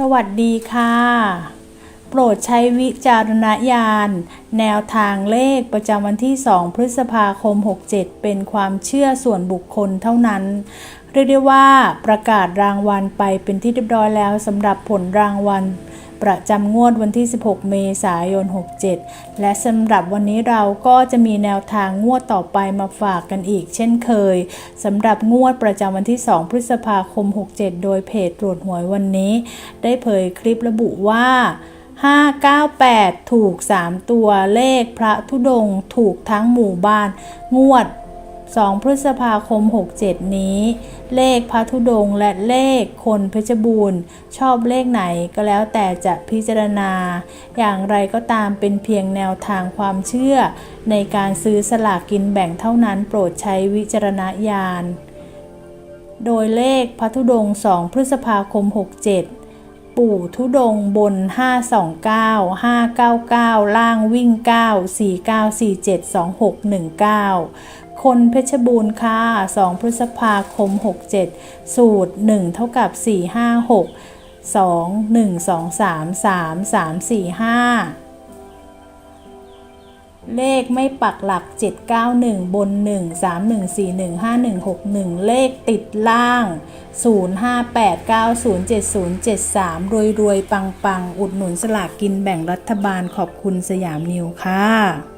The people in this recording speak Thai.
สวัสดีค่ะ โปรดใช้วิจารณญาณ แนวทางเลขประจำวันที่ 2 พฤษภาคม 67 เป็นความเชื่อส่วนบุคคลเท่านั้น เรียกได้ว่าประกาศรางวัลไปเป็นที่เรียบร้อยแล้วสำหรับผลรางวัล ประจำงวดวันที่ 16 เมษายน 67 และสำหรับวันนี้เราก็จะมีแนวทางงวดต่อไปมาฝากกันอีกเช่นเคยสำหรับงวดประจำวันที่ 2 พฤษภาคม 67 โดยเพจตรวจหวยวันนี้ ได้เผยคลิประบุว่า598 ถูก 3 ตัวเลขพระธุดงค์ถูกทั้งหมู่บ้าน งวด 2 พฤษภาคม 67 นี้ เลขพระธุดงและเลขคนเพชรบูรณ์ ชอบเลขไหนก็แล้วแต่จะพิจารณา อย่างไรก็ตามเป็นเพียงแนวทางความเชื่อ ในการซื้อสลากกินแบ่งเท่านั้นโปรดใช้วิจารณญาณ โดยเลขพระธุดง 2 พฤษภาคม 67 ปู่ทุดงบน 529 599 ล่างวิ่ง 9 49 47 26 19 คนเพชรบูรณ์ค่ะ 2 พฤษภาคม 67 สูตร 1 เท่ากับ 4 5 6 2 1 2 3 3 3 4 5 เลขไม่ปักหลัก 791 บน 1 3141 5161 เลขติดล่าง 058907073 รวยรวยปังปัง อุดหนุนสลากกินแบ่งรัฐบาลขอบคุณสยามนิวค่ะ